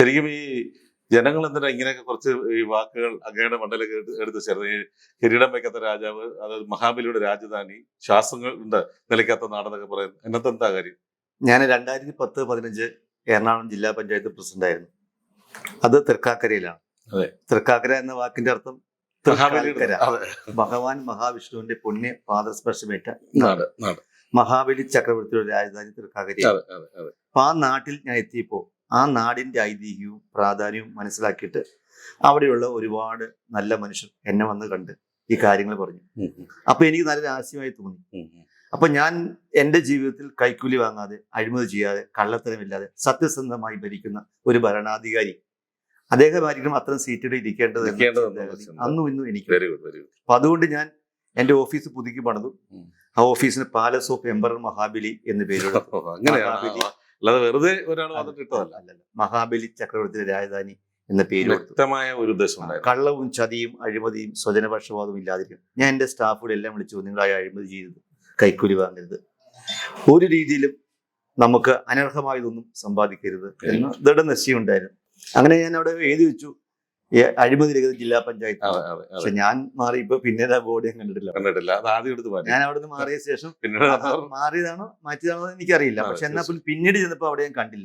ശരിക്കും ഈ ജനങ്ങൾ എന്തിനാ ഇങ്ങനെയൊക്കെ കുറച്ച് ഈ വാക്കുകൾ അങ്ങയുടെ മണ്ഡലം എടുത്ത് ചേർന്ന് ഈ കിരീടം വയ്ക്കാത്ത രാജാവ് അതായത് മഹാബലിയുടെ രാജധാനി ശ്വാസങ്ങൾ ഉണ്ട് നിലയ്ക്കാത്ത നാടെന്നൊക്കെ പറയുന്നത് എന്നത്തെ എന്താ കാര്യം? ഞാൻ രണ്ടായിരത്തി പത്ത് പതിനഞ്ച് എറണാകുളം ജില്ലാ പഞ്ചായത്ത് പ്രസിഡന്റ് ആയിരുന്നു. അത് തൃക്കാക്കരയിലാണ്. അതെ. തൃക്കാക്കര എന്ന വാക്കിന്റെ അർത്ഥം തൃക്കാക്കര. ഭഗവാൻ മഹാവിഷ്ണുവിന്റെ പുണ്യ പാദസ്പർശമേറ്റ നാട് മഹാബലി ചക്രവർത്തിയുടെ രാജധാനി തൃക്കാക്കര അപ്പൊ ആ നാട്ടിൽ ഞാൻ എത്തിയപ്പോൾ ആ നാടിന്റെ ഐതിഹ്യവും പ്രാധാന്യവും മനസ്സിലാക്കിയിട്ട് അവിടെയുള്ള ഒരുപാട് നല്ല മനുഷ്യർ എന്നെ വന്ന് കണ്ട് ഈ കാര്യങ്ങൾ പറഞ്ഞു. അപ്പൊ എനിക്ക് നല്ല ആശയമായി തോന്നി. അപ്പൊ ഞാൻ എന്റെ ജീവിതത്തിൽ കൈക്കൂലി വാങ്ങാതെ അഴിമതി ചെയ്യാതെ കള്ളത്തരമില്ലാതെ സത്യസന്ധമായി ഭരിക്കുന്ന ഒരു ഭരണാധികാരി അദ്ദേഹമായിരിക്കും അത്തരം സീറ്റിൽ ഇരിക്കേണ്ടത്. അന്നും ഇന്നും എനിക്ക് അപ്പൊ അതുകൊണ്ട് ഞാൻ എന്റെ ഓഫീസ് പുതുക്കി പണിതു. ആ ഓഫീസിന് പാലസ് ഓഫ് എംബറർ മഹാബലി എന്ന് പേരുള്ള മഹാബലി. അല്ലാതെ വെറുതെ ഒരാൾ വന്നിട്ട് ഇട്ടതല്ല. അല്ലല്ല മഹാബലി ചക്രവർത്തിയുടെ രാജധാനി എന്ന പേര് വ്യക്തമായ ഒരു ഉദ്ദേശം കള്ളവും ചതിയും അഴിമതിയും സ്വജനപക്ഷപാതവും ഇല്ലാതിരിക്കും ഞാൻ എന്റെ സ്റ്റാഫുകളെ എല്ലാം വിളിച്ചു നിങ്ങൾ ആ അഴിമതി ചെയ്തത് കൈക്കൂലി വാങ്ങരുത്. ഒരു രീതിയിലും നമുക്ക് അനർഹമായതൊന്നും സമ്പാദിക്കരുത് എന്ന് ദൃഢനിശ്ചയം ഉണ്ടായിരുന്നു അങ്ങനെ ഞാൻ അവിടെ എഴുതി വെച്ചു. അഴിമതി രഹിത ജില്ലാ പഞ്ചായത്ത് പക്ഷെ ഞാൻ മാറിയപ്പോ പിന്നീട് ആ ബോർഡ് ഞാൻ കണ്ടിട്ടില്ല. കണ്ടിട്ടില്ല. അത് ആദ്യം എടുത്ത് മാറ്റി. ഞാൻ അവിടുന്ന് മാറിയ ശേഷം പിന്നീട് മാറിയതാണോ മാറ്റിയതാണോ എന്ന് എനിക്കറിയില്ല. പക്ഷെ എന്നാൽ പോലും പിന്നീട് ചെന്നപ്പോ അവിടെ ഞാൻ കണ്ടില്ല.